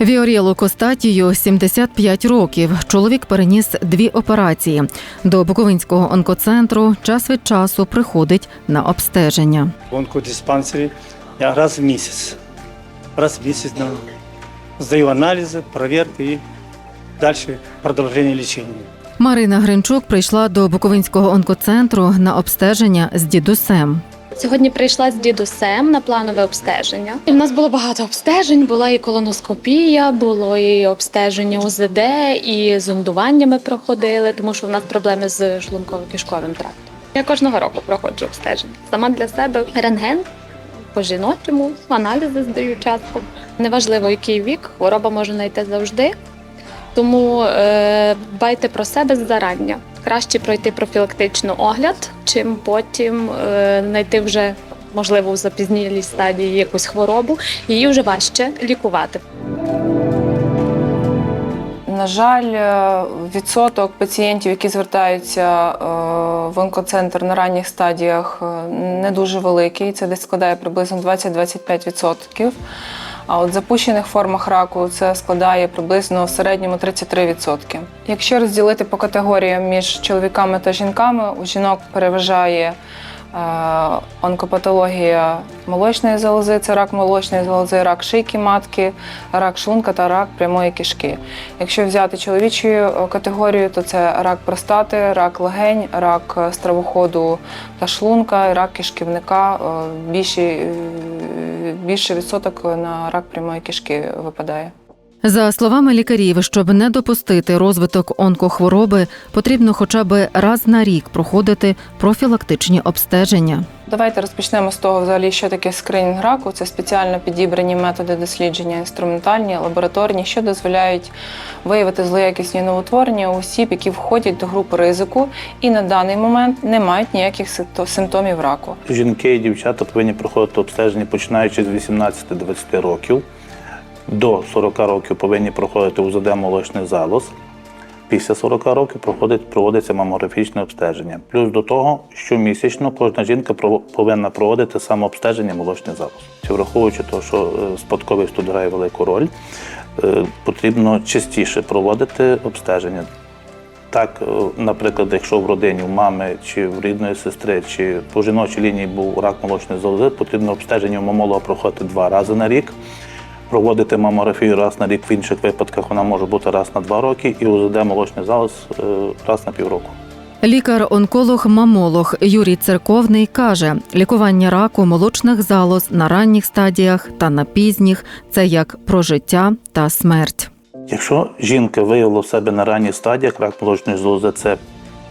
Віорілу Костатію 75 років. Чоловік переніс дві операції. До Буковинського онкоцентру час від часу приходить на обстеження. В онкодиспансері я раз в місяць. Раз в місяць на- здаю аналізи, перевірки і далі продовження лічення. Марина Гринчук прийшла до Буковинського онкоцентру на обстеження з дідусем. Сьогодні прийшла з дідусем на планове обстеження. І в нас було багато обстежень. Була і колоноскопія, було і обстеження УЗД, і зондування ми проходили, тому що в нас проблеми з шлунково-кишковим трактом. Я кожного року проходжу обстеження. Сама для себе рентген по жіночому, аналізи здаю часто. Неважливо, який вік, хвороба може знайти завжди. Тому е, дбайте про себе зарання. Краще пройти профілактично огляд, чим потім е, знайти вже можливо в запізнілій стадії якусь хворобу, її вже важче лікувати. На жаль, е, відсоток пацієнтів, які звертаються е, в онкоцентр на ранніх стадіях, е, не дуже великий. Це десь складає приблизно 20-25%. А от запущених формах раку це складає приблизно в середньому 33%. Якщо розділити по категоріям між чоловіками та жінками, у жінок переважає е, онкопатологія молочної залози, це рак молочної залози, рак шийки матки, рак шлунка та рак прямої кишки. Якщо взяти чоловічу е, категорію, то це рак простати, рак легень, рак е, стравоходу та шлунка, рак кишківника. е, Більший, е, відсоток на рак прямої кишки випадає. За словами лікарів, щоб не допустити розвиток онкохвороби, потрібно хоча б раз на рік проходити профілактичні обстеження. Давайте розпочнемо з того, взагалі, що таке скринінг раку. Це спеціально підібрані методи дослідження, інструментальні, лабораторні, що дозволяють виявити злоякісні новотворення у осіб, які входять до групи ризику і на даний момент не мають ніяких симптом- симптомів раку. Жінки і дівчата повинні проходити обстеження починаючи з 18-20 років. До 40 років повинні проходити УЗД молочний залоз. Після 40 років проходить, проводиться мамографічне обстеження. Плюс до того, щомісячно кожна жінка повинна проводити самообстеження молочний залоз. Чи враховуючи те, що е, спадковість тут грає велику роль, е, потрібно частіше проводити обстеження. Так, е, наприклад, якщо в родині в мами чи в рідної сестри, чи по жіночій лінії був рак молочної залози, потрібно обстеження у мамолога проходити два рази на рік. Проводити мамографію раз на рік, в інших випадках вона може бути раз на два роки, і УЗД молочний залоз е, раз на півроку. Лікар-онколог-мамолог Юрій Церковний каже, лікування раку молочних залоз на ранніх стадіях та на пізніх це як про життя та смерть. Якщо жінка виявила в себе на ранніх стадіях рак молочної залози, це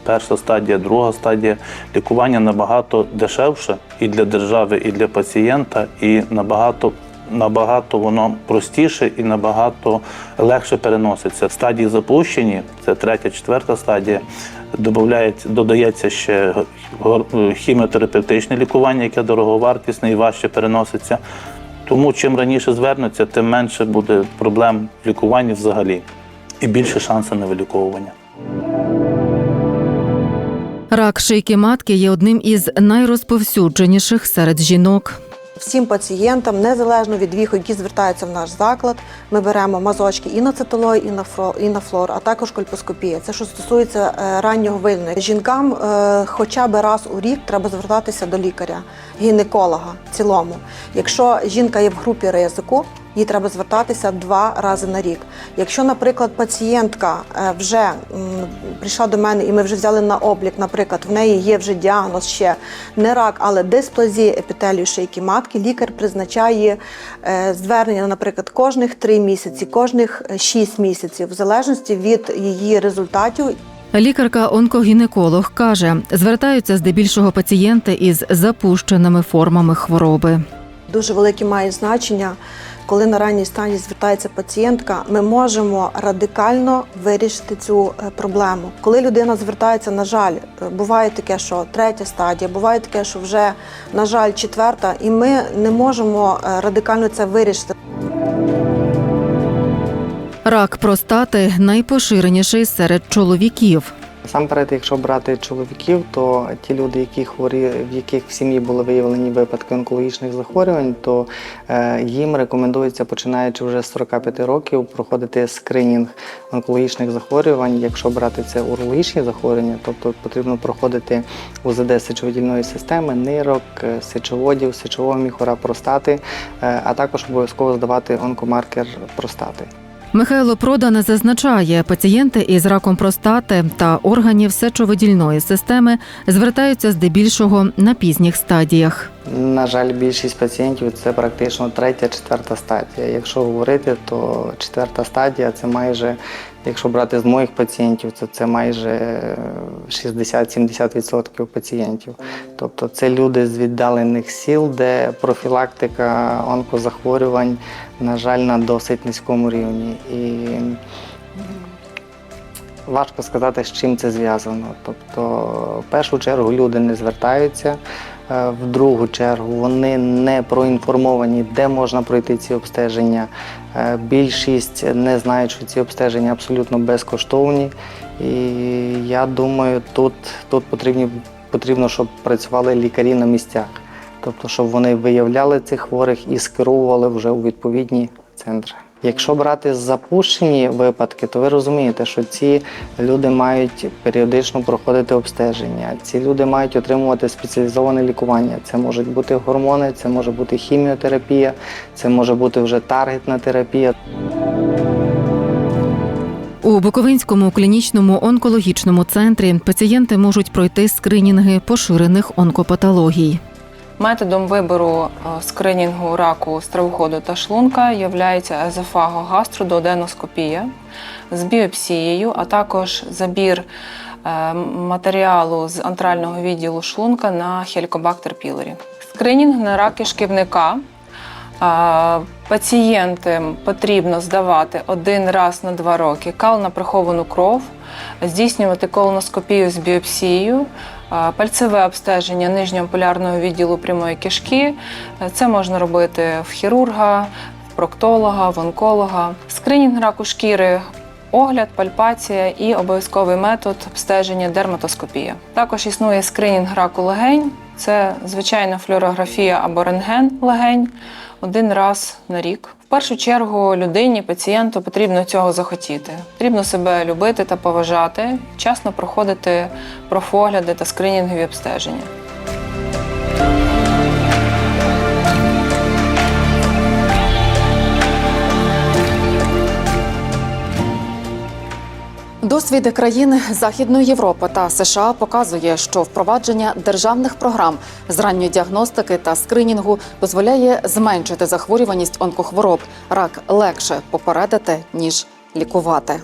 перша стадія, друга стадія, лікування набагато дешевше і для держави, і для пацієнта, і набагато. Набагато воно простіше і набагато легше переноситься. Стадії запущені, це третя, четверта стадія. Додається, додається ще хіміотерапевтичне лікування, яке дороговартісне і важче переноситься. Тому чим раніше звернуться, тим менше буде проблем в лікуванні взагалі і більше шансів на виліковування. Рак шийки матки є одним із найрозповсюдженіших серед жінок. Всім пацієнтам, незалежно від віку, які звертаються в наш заклад, ми беремо мазочки і на цитолой, і на фро, і на флор, а також кольпоскопія. Це що стосується е, раннього виявлення. Жінкам е, хоча б раз у рік треба звертатися до лікаря, гінеколога в цілому. Якщо жінка є в групі ризику, їй треба звертатися два рази на рік. Якщо, наприклад, пацієнтка е, вже прийшла до мене і ми вже взяли на облік, наприклад, в неї є вже діагноз ще не рак, але дисплазія епітелію шийки матки, лікар призначає е, звернення, наприклад, кожних три місяці, кожних е, шість місяців, в залежності від її результатів Лікарка-онкогінеколог каже, звертаються здебільшого пацієнти із запущеними формами хвороби. Дуже велике має значення, коли на ранній стані звертається пацієнтка, ми можемо радикально вирішити цю е, проблему. Коли людина звертається, на жаль, е, буває таке, що третя стадія, буває таке, що вже, на жаль, четверта, і ми не можемо е, радикально це вирішити. Рак простати найпоширеніший серед чоловіків. Насамперед, якщо брати чоловіків, то ті люди, які хворі, в яких в сім'ї були виявлені випадки онкологічних захворювань, то е, їм рекомендується, починаючи вже з 45 років, проходити скринінг онкологічних захворювань. Якщо брати це урологічні захворювання, тобто потрібно проходити УЗД сечовидільної системи, нирок, е, сечоводів, сечового міхора, простати, е, а також обов'язково здавати онкомаркер простати. Михайло Продан зазначає, пацієнти із раком простати та органів сечовидільної системи звертаються здебільшого на пізніх стадіях. На жаль, більшість пацієнтів це практично третя, четверта стадія. Якщо говорити, то четверта стадія це майже, якщо брати з моїх пацієнтів, то це майже е, 60-70% пацієнтів. Тобто це люди з віддалених сіл, де профілактика онкозахворювань, на жаль, на досить низькому рівні. І Важко сказати, з чим це зв'язано. Тобто, в першу чергу люди не звертаються, е, в другу чергу вони не проінформовані, де можна пройти ці обстеження. Е, Більшість не знають, що ці обстеження абсолютно безкоштовні. І я думаю, тут, тут потрібні, потрібно, щоб працювали лікарі на місцях. Тобто, щоб вони виявляли цих хворих і скеровували вже у відповідні центри. Якщо брати запущені випадки, то ви розумієте, що ці люди мають періодично проходити обстеження. Ці люди мають отримувати спеціалізоване лікування. Це можуть бути гормони, це може бути хіміотерапія, це може бути вже таргетна терапія. У Буковинському клінічному онкологічному центрі пацієнти можуть пройти скринінги поширених онкопатологій. Методом вибору е, скринінгу раку стравоходу та шлунка є езофаго-гастродуоденоскопія з біопсією, а також забір е, матеріалу з антрального відділу шлунка на Helicobacter pylori. Скринінг на рак кишківника. А, Пацієнтам потрібно здавати один раз на два роки кал на приховану кров, здійснювати колоноскопію з біопсією, пальцеве обстеження нижнього полярного відділу прямої кишки. Це можна робити в хірурга, в проктолога, в онколога. Скринінг раку шкіри. Огляд, пальпація і обов'язковий метод обстеження дерматоскопія. Також існує скринінг раку легень. Це звичайна флюорографія або рентген легень один раз на рік. Першу чергу людині, пацієнту потрібно цього захотіти. Потрібно себе любити та поважати, вчасно проходити профогляди та скринінгові обстеження. Досвід країн Західної Європи та США показує, що впровадження державних програм з ранньої діагностики та скринінгу дозволяє зменшити захворюваність онкохвороб. Рак легше попередити ніж лікувати.